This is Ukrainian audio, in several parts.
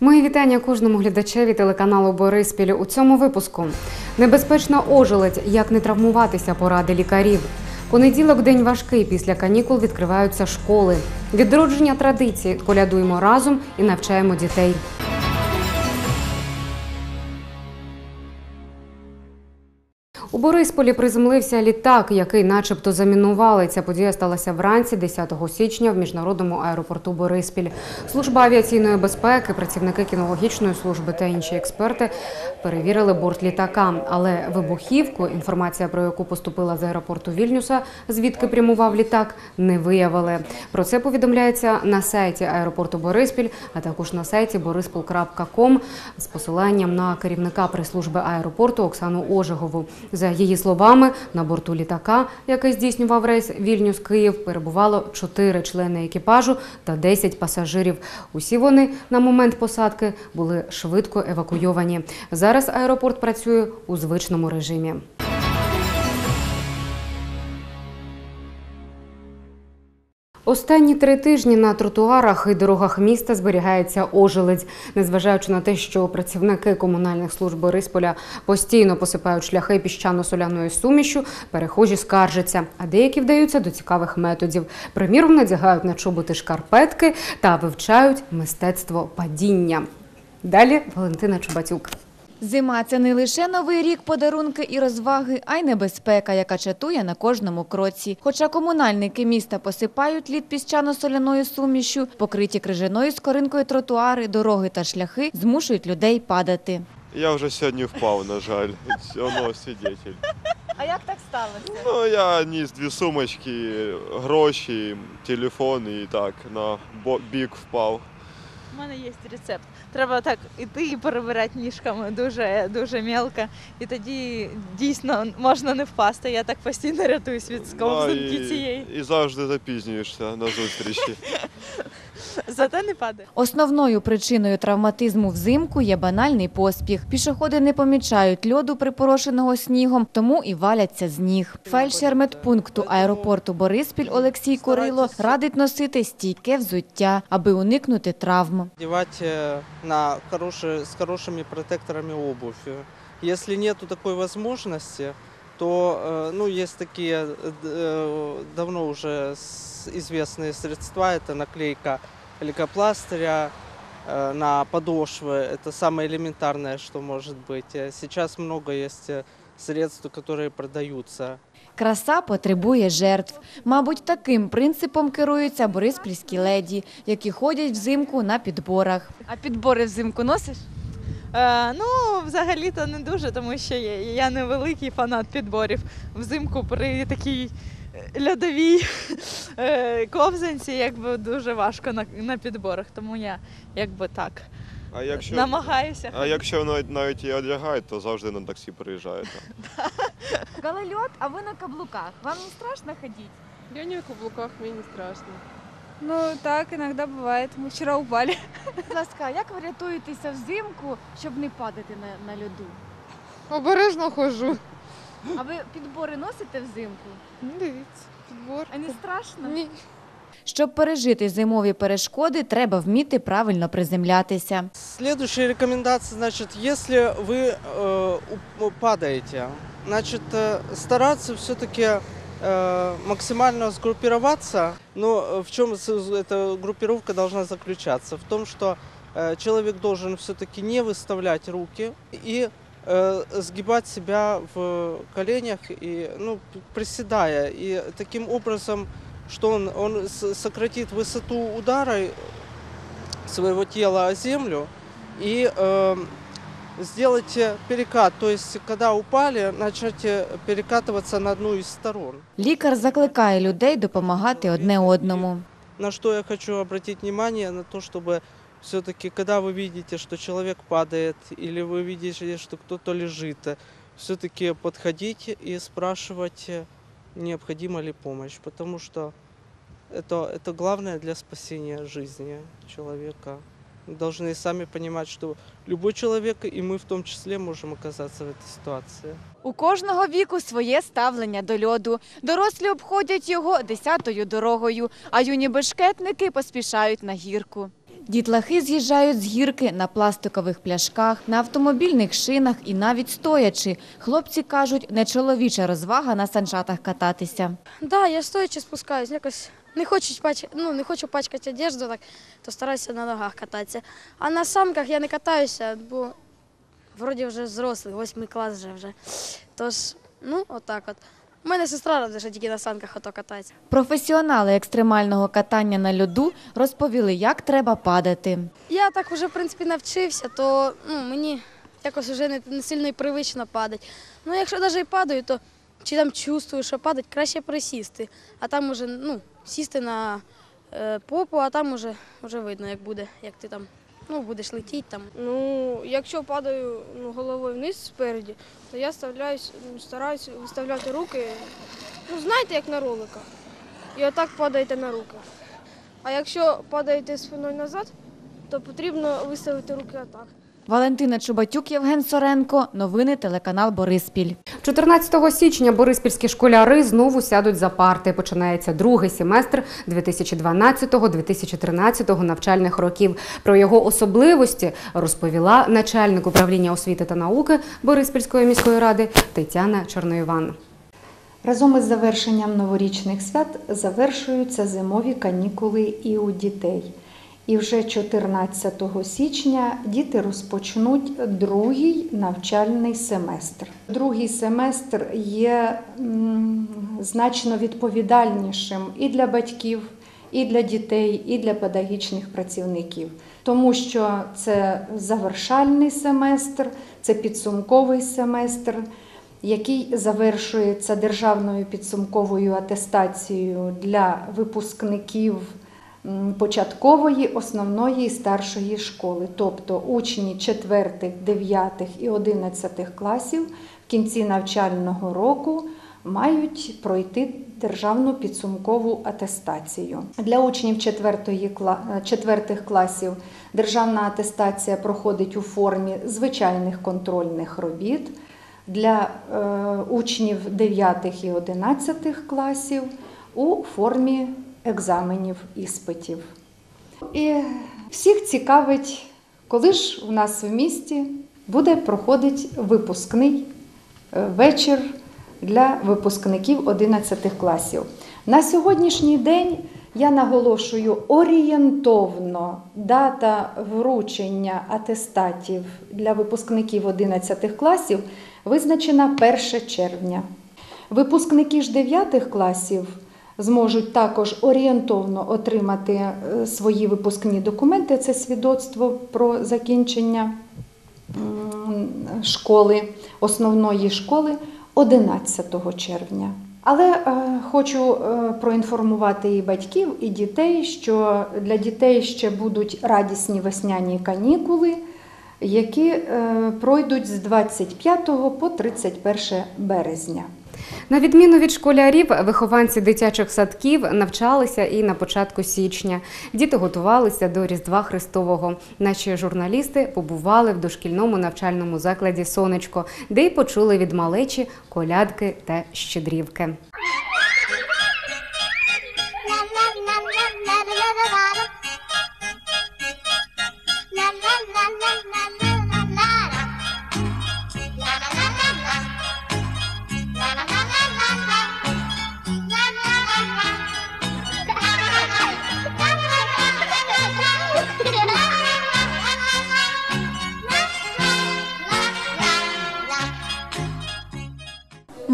Мої вітання кожному глядачеві телеканалу Бориспіль у цьому випуску. Небезпечна ожеледь, як не травмуватися, поради лікарів. Понеділок день важкий. Після канікул відкриваються школи. Відродження традицій колядуємо разом і навчаємо дітей. У Борисполі приземлився літак, який начебто замінували. Ця подія сталася вранці 10 січня в міжнародному аеропорту Бориспіль. Служба авіаційної безпеки, працівники кінологічної служби та інші експерти перевірили борт літака. Але вибухівку, інформація про яку поступила з аеропорту Вільнюса, звідки прямував літак, не виявили. Про це повідомляється на сайті аеропорту Бориспіль, а також на сайті borispol.com з посиланням на керівника прес-служби аеропорту Оксану Ожегову. За її словами, на борту літака, який здійснював рейс Вільнюс-Київ, перебувало 4 члени екіпажу та 10 пасажирів. Усі вони на момент посадки були швидко евакуйовані. Зараз аеропорт працює у звичному режимі. Останні три тижні на тротуарах і дорогах міста зберігається ожеледь. Незважаючи на те, що працівники комунальних служб Борисполя постійно посипають шляхи піщано-соляною сумішю, перехожі скаржаться, а деякі вдаються до цікавих методів. Приміром, надягають на чоботи шкарпетки та вивчають мистецтво падіння. Далі Валентина Чубатюк. Зима це не лише новий рік, подарунки і розваги, а й небезпека, яка чатує на кожному кроці. Хоча комунальники міста посипають лід піщано-соляною сумішю, покриті крижаною скоринкою тротуари, дороги та шляхи змушують людей падати. Я вже сьогодні впав, на жаль. Воно свідетель. А як так сталося? Ну, я ніс дві сумочки, гроші, телефон і так на бік впав. У мене є рецепт. Треба так іти і перебирати ніжками дуже дуже мелко. І тоді дійсно можна не впасти. Я так постійно рятуюсь від Да, сковзнутки цієї. і завжди запізнюєшся на зустрічі. Зате не падає. Основною причиною травматизму взимку є банальний поспіх. Пішоходи не помічають льоду, припорошеного снігом, тому і валяться з ніг. Фельдшер медпункту аеропорту Бориспіль Олексій Корило радить носити стійке взуття, аби уникнути травм. Одевать э, на хорошие, с хорошими протекторами обувь. Если нету такой возможности, то э, ну, есть такие э, д- э, давно уже с- известные средства. Это наклейка лейкопластыря э, на подошвы. Это самое элементарное, что может быть. Э, Сейчас много есть э, средств, которые продаются. Краса потребує жертв. Мабуть, таким принципом керуються бориспільські леді, які ходять взимку на підборах. А підбори взимку носиш? Е, ну, взагалі-то не дуже, тому що я, я не великий фанат підборів. Взимку при такій е, льодовій е, ковзанці якби дуже важко на, на підборах, тому я якби так А якщо, намагаюся. а якщо навіть, навіть і одягають, то завжди на таксі приїжджаєте. Коли льод, а ви на каблуках. Вам не страшно ходити? Я не на каблуках, мне не страшно. Ну, так иногда бывает. Мы вчера упали. Будь ласка, як ви рятуєтеся взимку, щоб не падати на, на льоду? Обережно хожу. А ви підбори носите взимку? Ну, дивіться, підбор. А не страшно? Ні. Щоб пережити зимові перешкоди, треба вміти правильно приземлятися. Следующая рекомендация, значит, если вы э, уп- падаете, значит, э, стараться все-таки э, максимально сгруппироваться. Но э, в чем с- эта группировка должна заключаться? В том, что э, человек должен все-таки не выставлять руки и э, сгибать себя в коленях и ну, п- приседая. И таким образом, что он, он с- сократит высоту удара своего тела о землю и э, сделайте перекат. То есть, когда упали, начните перекатываться на одну из сторон. Лікар закликає людей допомагати одне одному. На что я хочу обратить внимание, на то, чтобы все-таки, когда вы видите, что человек падает, или вы видите, что кто-то лежит, все-таки подходить и спрашивать, э, необходима ли помощь, потому что это, это главное для спасения жизни человека. Мы должны сами понимать, что любой человек, и мы в том числе, можем оказаться в этой ситуации. У кожного віку своє ставлення до льоду. Дорослі обходять його десятою дорогою, а юні бешкетники поспішають на гірку. Дітлахи з'їжджають з гірки на пластикових пляшках, на автомобільних шинах і навіть стоячи. Хлопці кажуть, не чоловіча розвага на санчатах кататися. Да, я стоячи спускаюсь, якось не хочу пач... ну, не хочу пачкати одежду, так, то стараюся на ногах кататися. А на санках я не катаюся, бо вроді вже взрослий, восьмий клас вже вже. Тож, ну, отак от. У мене сестра що тільки на санках ото катається. Професіонали екстремального катання на льоду розповіли, як треба падати. Я так вже, в принципі, навчився, то ну, мені якось вже не, не сильно і привично падати. Ну, якщо навіть і падаю, то чи там чувствую, що падать, краще присісти. А там уже ну, сісти на е, попу, а там уже, вже видно, як буде, як ти там ну, будеш летіти там. Ну, якщо падаю ну, головою вниз спереді, то я ну, стараюсь виставляти руки, ну, знаєте, як на роликах. І отак падаєте на руки. А якщо падаєте спиною назад, то потрібно виставити руки отак. Валентина Чубатюк, Євген Соренко. Новини телеканал Бориспіль. 14 січня бориспільські школяри знову сядуть за парти. Починається другий семестр 2012-2013 навчальних років. Про його особливості розповіла начальник управління освіти та науки Бориспільської міської ради Тетяна Чорноїван. Разом із завершенням новорічних свят завершуються зимові канікули і у дітей. І вже 14 січня діти розпочнуть другий навчальний семестр. Другий семестр є значно відповідальнішим і для батьків, і для дітей, і для педагогічних працівників, тому що це завершальний семестр, це підсумковий семестр який завершується державною підсумковою атестацією для випускників початкової, основної і старшої школи, тобто учні 4, 9 і 11 класів в кінці навчального року мають пройти державну підсумкову атестацію. Для учнів 4, 4 класів державна атестація проходить у формі звичайних контрольних робіт для е, учнів 9 і 11 класів у формі екзаменів іспитів. І всіх цікавить, коли ж у нас в місті буде проходити випускний е, вечір для випускників 11 класів. На сьогоднішній день я наголошую орієнтовно дата вручення атестатів для випускників 11 класів визначена 1 червня. Випускники ж 9 класів зможуть також орієнтовно отримати е, свої випускні документи. Це свідоцтво про закінчення школи, основної школи 11 червня. Але е, хочу е, проінформувати і батьків, і дітей, що для дітей ще будуть радісні весняні канікули, які пройдуть з 25 по 31 березня. На відміну від школярів, вихованці дитячих садків навчалися і на початку січня. Діти готувалися до Різдва Христового. Наші журналісти побували в дошкільному навчальному закладі Сонечко, де й почули від малечі колядки та щедрівки.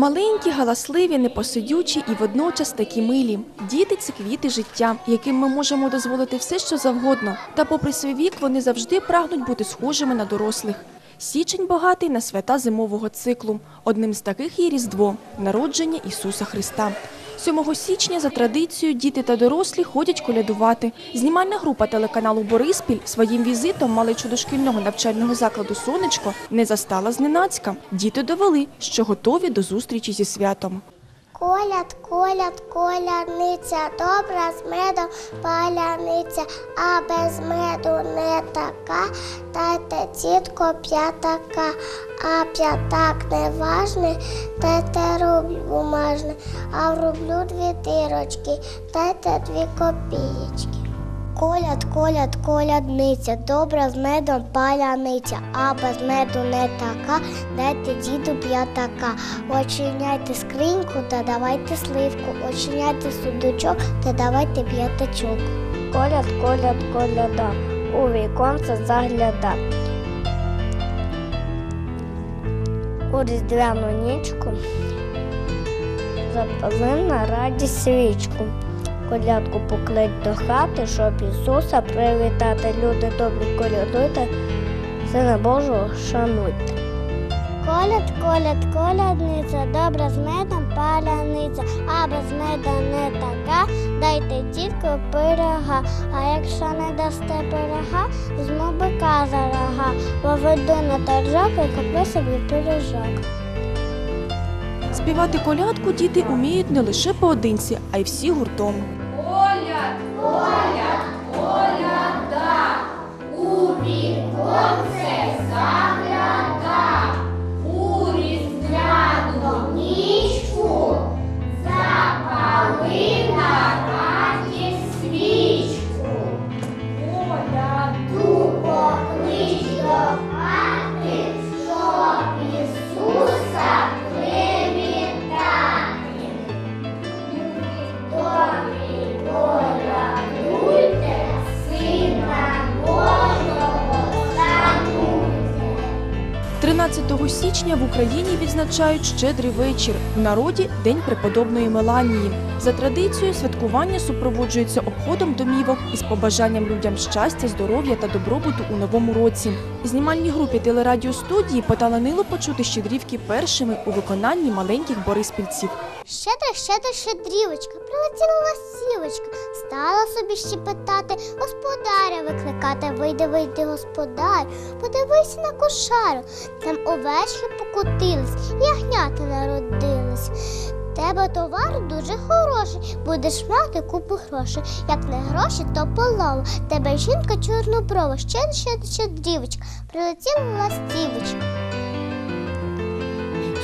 Маленькі, галасливі, непосидючі і водночас такі милі. Діти це квіти життя, яким ми можемо дозволити все, що завгодно. Та, попри свій вік, вони завжди прагнуть бути схожими на дорослих. Січень багатий на свята зимового циклу. Одним з таких є Різдво народження Ісуса Христа. 7 січня за традицією діти та дорослі ходять колядувати. Знімальна група телеканалу Бориспіль своїм візитом малечу дошкільного навчального закладу Сонечко не застала зненацька. Діти довели, що готові до зустрічі зі святом. Коляд, коляд, коляниця, добра з медом паляниця, а без меду не така, дайте тітко п'ятака, а п'ятак не важний, дайте рубль бумажний, а в рублю дві дирочки, дайте дві копієчки. Коляд, коляд, колядниця, добра з медом паляниця, а без меду не така, дайте діду п'ятака. Очиняйте скриньку та давайте сливку, очиняйте сундучок та давайте п'ятачок. Коляд, коляд, коляда, у віконце загляда. У різдвяну нічку запали на раді свічку. Колядку поклить до хати, щоб Ісуса привітати. Люди добрі колядуйте, Сина Божого шануйте. Коляд, коляд, колядниця, добра з медом паляниця, а без меда не така, дайте дітку пирога, а якщо не дасте пирога, візьму бика за рога, поведу на торжок і куплю собі пиріжок. Співати колядку діти уміють не лише поодинці, а й всі гуртом. Поклич відзначають щедрий вечір. В народі День преподобної Меланії. За традицією, святкування супроводжується обходом домівок із побажанням людям щастя, здоров'я та добробуту у новому році. Знімальній групі телерадіостудії поталанило почути щедрівки першими у виконанні маленьких бориспільців. Щедра, щедра, щедрівочка, прилетіла ластівочка, стала собі щепетати, господаря викликати, вийди, вийди, господар, подивися на кошару, там овечки покотились, ягнята народились. Тебе товар дуже хороший, будеш мати купу грошей. Як не гроші, то полова. Тебе жінка чорноброва, щедра, щедра, щедрівочка, прилетіла ластівочка.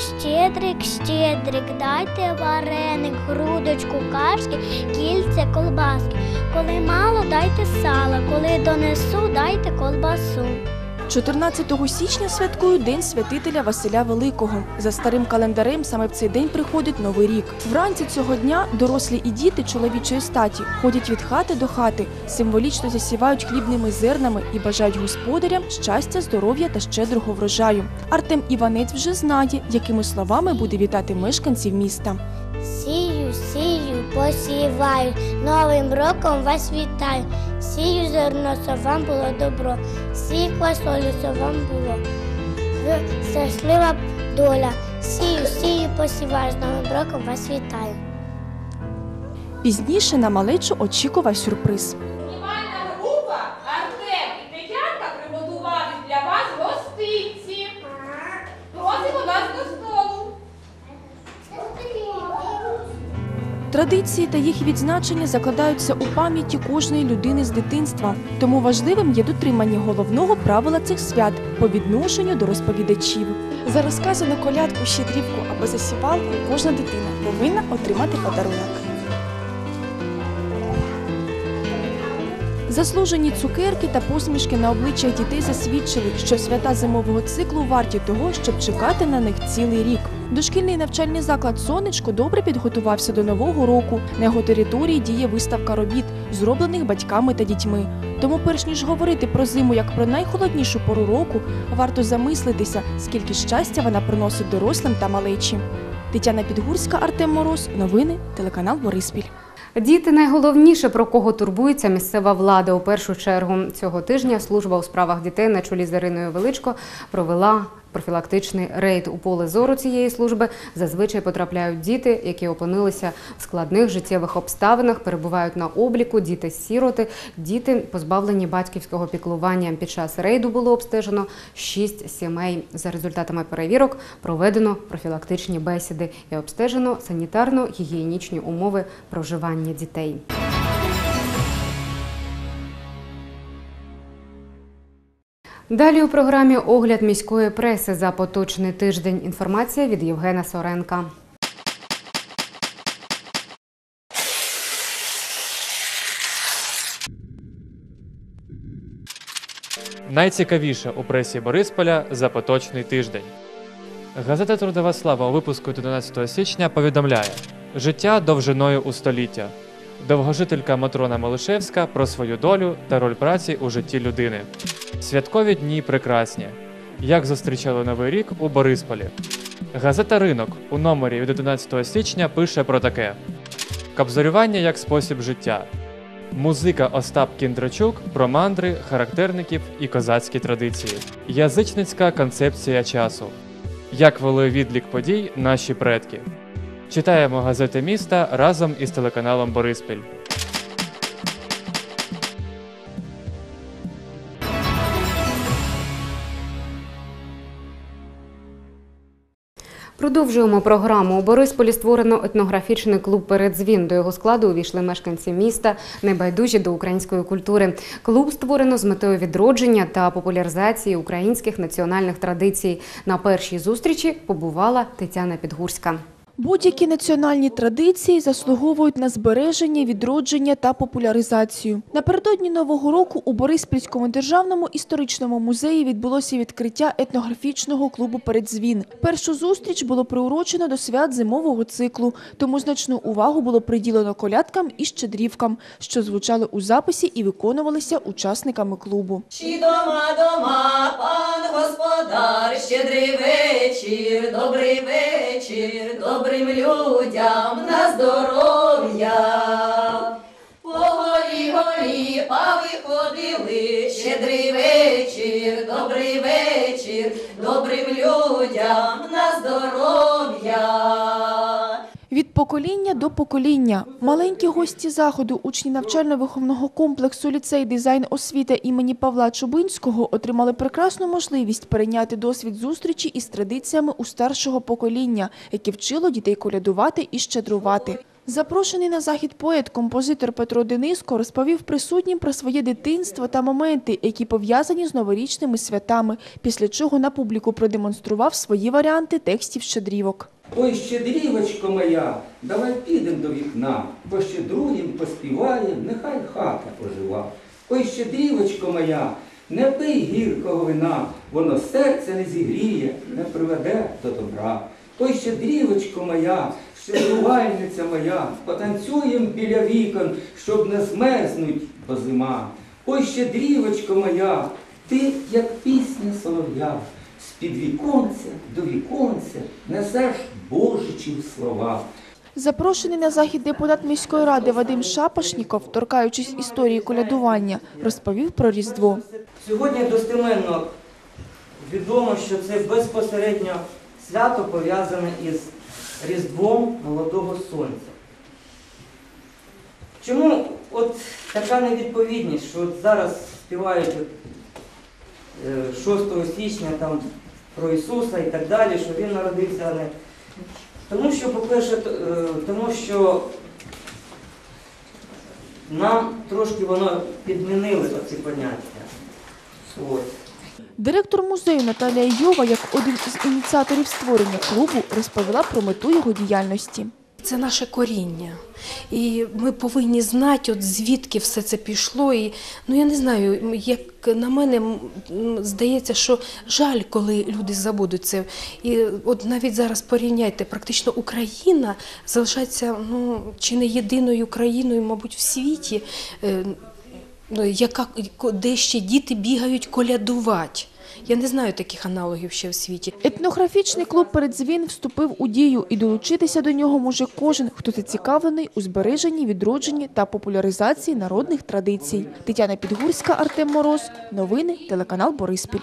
Щедрик, щедрик, дайте вареник, грудочку, кашки, кільце, колбаски. Коли мало, дайте сала, коли донесу, дайте колбасу. 14 січня святкують День святителя Василя Великого. За старим календарем саме в цей день приходить новий рік. Вранці цього дня дорослі і діти чоловічої статі ходять від хати до хати, символічно засівають хлібними зернами і бажають господарям щастя, здоров'я та щедрого врожаю. Артем Іванець вже знає, якими словами буде вітати мешканців міста. Сію, сію, посіваю, новим роком вас вітаю. Сію зерно, со вам було добро, сікла солі со вам було. Щаслива доля. Сію, сію, посіваю, з новим роком вас вітаю. Пізніше на малечу очікував сюрприз. Знімальна група Артем і Тетянка приготували для вас гостинці. Просимо вас до столу. Традиції та їх відзначення закладаються у пам'яті кожної людини з дитинства. Тому важливим є дотримання головного правила цих свят по відношенню до розповідачів. За розказану колядку, щедрівку або засівалку кожна дитина повинна отримати подарунок. Заслужені цукерки та посмішки на обличчях дітей засвідчили, що свята зимового циклу варті того, щоб чекати на них цілий рік. Дошкільний навчальний заклад Сонечко добре підготувався до нового року. На його території діє виставка робіт, зроблених батьками та дітьми. Тому, перш ніж говорити про зиму як про найхолоднішу пору року, варто замислитися, скільки щастя вона приносить дорослим та малечі. Тетяна Підгурська, Артем Мороз. Новини, телеканал Бориспіль. Діти найголовніше, про кого турбується місцева влада. У першу чергу цього тижня служба у справах дітей на чолі з Іриною Величко провела профілактичний рейд. У поле зору цієї служби зазвичай потрапляють діти, які опинилися в складних життєвих обставинах, перебувають на обліку, діти-сіроти, діти позбавлені батьківського піклування. Під час рейду було обстежено шість сімей. За результатами перевірок проведено профілактичні бесіди і обстежено санітарно-гігієнічні умови проживання дітей. Далі у програмі огляд міської преси за поточний тиждень. Інформація від Євгена Соренка. Найцікавіше у пресі Борисполя за поточний тиждень. Газета Трудова слава у випуску від 11 січня повідомляє: життя довжиною у століття. Довгожителька Матрона Малишевська про свою долю та роль праці у житті людини. Святкові дні прекрасні. Як зустрічали новий рік у Борисполі. Газета Ринок у номері від 11 січня пише про таке: Кабзарювання як спосіб життя. Музика Остап Кіндрачук про мандри, характерників і козацькі традиції. Язичницька концепція часу. Як вели відлік подій наші предки. Читаємо газети міста разом із телеканалом Бориспіль. Продовжуємо програму. У Борисполі створено етнографічний клуб «Передзвін». До його складу увійшли мешканці міста, небайдужі до української культури. Клуб створено з метою відродження та популяризації українських національних традицій. На першій зустрічі побувала Тетяна Підгурська. Будь-які національні традиції заслуговують на збереження, відродження та популяризацію. Напередодні нового року у Бориспільському державному історичному музеї відбулося відкриття етнографічного клубу «Передзвін». Першу зустріч було приурочено до свят зимового циклу, тому значну увагу було приділено колядкам і щедрівкам, що звучали у записі і виконувалися учасниками клубу. Чи дома, дома, пан господар, щедрий вечір, добрий вечір, добрим людям на здоров'я. По горі горі повиходили, щедрий вечір, добрий вечір, добрим людям на Покоління до покоління маленькі гості заходу, учні навчально-виховного комплексу ліцей дизайн освіти імені Павла Чубинського отримали прекрасну можливість перейняти досвід зустрічі із традиціями у старшого покоління, яке вчило дітей колядувати і щедрувати. Запрошений на захід поет, композитор Петро Дениско розповів присутнім про своє дитинство та моменти, які пов'язані з новорічними святами, після чого на публіку продемонстрував свої варіанти текстів щедрівок. Ой, щедрівочко моя, давай підем до вікна, пощедруєм, поспіваєм, нехай хата ожива. Ой, щедрівочко моя, не пий гіркого вина, воно серце не зігріє, не приведе до добра. Ой, щедрівочко моя, щедрувальниця моя, потанцюєм біля вікон, щоб не змерзнуть, бо зима. Ой, щедрівочко моя, ти, як пісня солов'я, з-під віконця до віконця несеш Божичів слова. Запрошений на захід депутат міської ради Вадим Шапошніков, торкаючись історії колядування, розповів про Різдво. Сьогодні достеменно відомо, що це безпосередньо свято пов'язане із Різдвом Молодого Сонця. Чому от така невідповідність, що от зараз співають 6 січня там про Ісуса і так далі, що Він народився, а не. Тому що, по-перше, е, тому що нам трошки воно підмінили оці поняття. Ось. Директор музею Наталія Йова, як один із ініціаторів створення клубу, розповіла про мету його діяльності. Це наше коріння. І ми повинні знати, от звідки все це пішло. І, ну я не знаю, як на мене здається, що жаль, коли люди забудуть це. І от навіть зараз порівняйте, практично Україна залишається ну, чи не єдиною країною, мабуть, в світі, е, ну, яка, де ще діти бігають колядувати. Я не знаю таких аналогів ще в світі. Етнографічний клуб «Передзвін» вступив у дію і долучитися до нього може кожен, хто зацікавлений у збереженні, відродженні та популяризації народних традицій. Тетяна Підгурська, Артем Мороз. Новини, телеканал Бориспіль.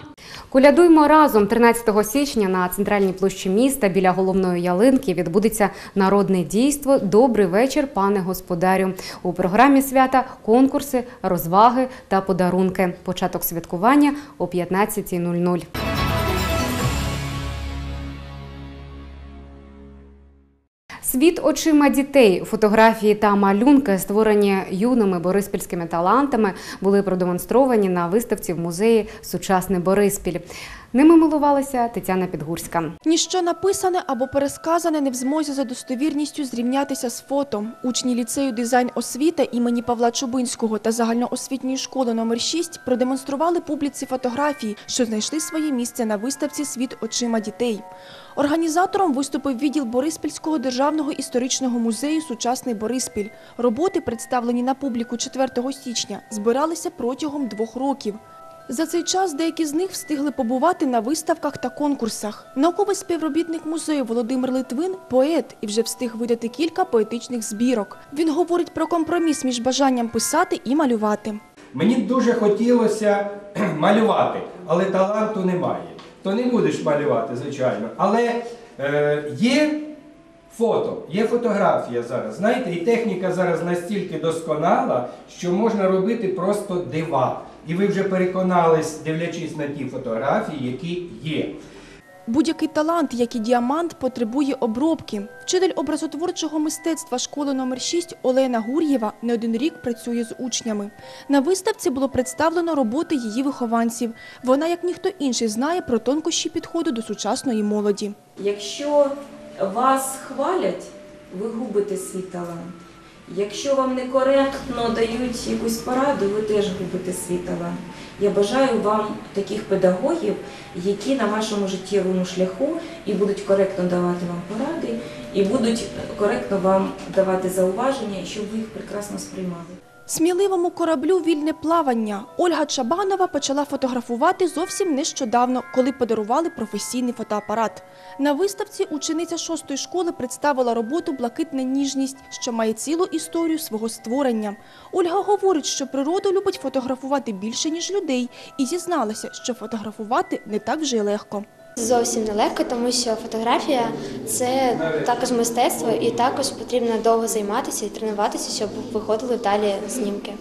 Колядуймо разом 13 січня на центральній площі міста біля головної ялинки відбудеться народне дійство Добрий вечір, пане господарю. У програмі свята конкурси, розваги та подарунки. Початок святкування о 15.00. Світ очима дітей, фотографії та малюнки, створені юними бориспільськими талантами, були продемонстровані на виставці в музеї Сучасний Бориспіль. Ними милувалася Тетяна Підгурська. Ніщо написане або пересказане не в змозі за достовірністю зрівнятися з фото. Учні ліцею дизайн освіта імені Павла Чубинського та загальноосвітньої школи номер 6 продемонстрували публіці фотографії, що знайшли своє місце на виставці Світ очима дітей. Організатором виступив відділ Бориспільського державного історичного музею Сучасний Бориспіль. Роботи, представлені на публіку 4 січня, збиралися протягом двох років. За цей час деякі з них встигли побувати на виставках та конкурсах. Науковий співробітник музею Володимир Литвин поет і вже встиг видати кілька поетичних збірок. Він говорить про компроміс між бажанням писати і малювати. Мені дуже хотілося малювати, але таланту немає. То не будеш малювати, звичайно. Але е, є фото, є фотографія зараз. Знаєте, і техніка зараз настільки досконала, що можна робити просто дива. І ви вже переконались, дивлячись на ті фотографії, які є. Будь-який талант, як і діамант, потребує обробки. Вчитель образотворчого мистецтва школи номер 6 Олена Гур'єва не один рік працює з учнями. На виставці було представлено роботи її вихованців. Вона, як ніхто інший, знає про тонкощі підходу до сучасної молоді. Якщо вас хвалять, ви губите свій талант. Якщо вам некоректно дають якусь пораду, ви теж губите свій талант. Я бажаю вам таких педагогів, які на вашому життєвому шляху і будуть коректно давати вам поради, і будуть коректно вам давати зауваження, щоб ви їх прекрасно сприймали. Сміливому кораблю вільне плавання Ольга Чабанова почала фотографувати зовсім нещодавно, коли подарували професійний фотоапарат. На виставці учениця шостої школи представила роботу Блакитна ніжність, що має цілу історію свого створення. Ольга говорить, що природу любить фотографувати більше ніж людей, і зізналася, що фотографувати не так вже легко. Зовсім нелегко, тому що фотографія це також мистецтво, і також потрібно довго займатися і тренуватися, щоб виходили далі знімки.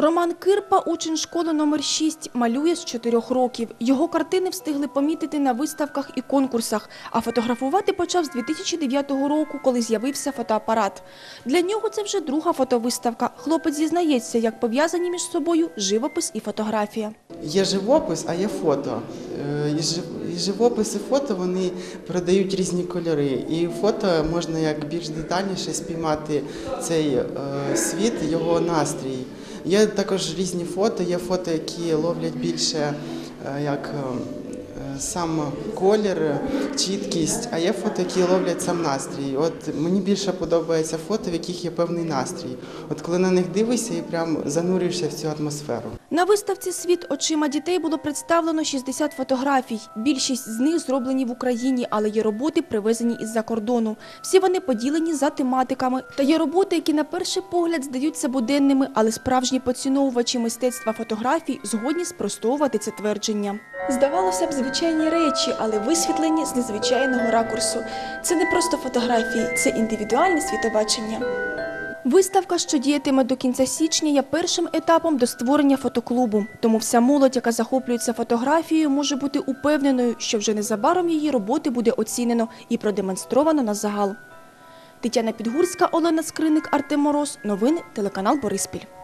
Роман Кирпа, учень школи номер 6, малює з 4 років. Його картини встигли помітити на виставках і конкурсах, а фотографувати почав з 2009 року, коли з'явився фотоапарат. Для нього це вже друга фотовиставка. Хлопець зізнається, як пов'язані між собою живопис і фотографія. Є живопис, а є фото. Е, І живопис і фото вони передають різні кольори. І фото можна як більш детальніше спіймати цей е, світ, його настрій. Є також різні фото, є фото, які ловлять більше е, як е, сам колір, чіткість, а є фото, які ловлять сам настрій. От мені більше подобається фото, в яких є певний настрій. От коли на них дивишся і прям занурюєшся в цю атмосферу. На виставці Світ очима дітей було представлено 60 фотографій. Більшість з них зроблені в Україні, але є роботи, привезені із-за кордону. Всі вони поділені за тематиками. Та є роботи, які на перший погляд здаються буденними, але справжні поціновувачі мистецтва фотографій згодні спростовувати це твердження. Здавалося б, звичайні речі, але висвітлені з незвичайного ракурсу. Це не просто фотографії, це індивідуальне світобачення. Виставка, що діятиме до кінця січня, є першим етапом до створення фотоклубу. Тому вся молодь, яка захоплюється фотографією, може бути упевненою, що вже незабаром її роботи буде оцінено і продемонстровано на загал. Тетяна Підгурська, Олена Скриник, Артем Мороз. Новини телеканал Бориспіль.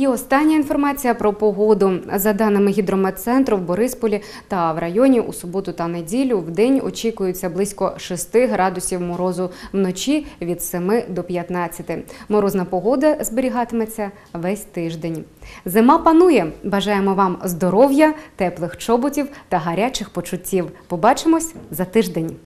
І остання інформація про погоду. За даними гідрометцентру, в Борисполі та в районі у суботу та неділю в день очікується близько 6 градусів морозу, вночі від 7 до 15. Морозна погода зберігатиметься весь тиждень. Зима панує. Бажаємо вам здоров'я, теплих чоботів та гарячих почуттів. Побачимось за тиждень.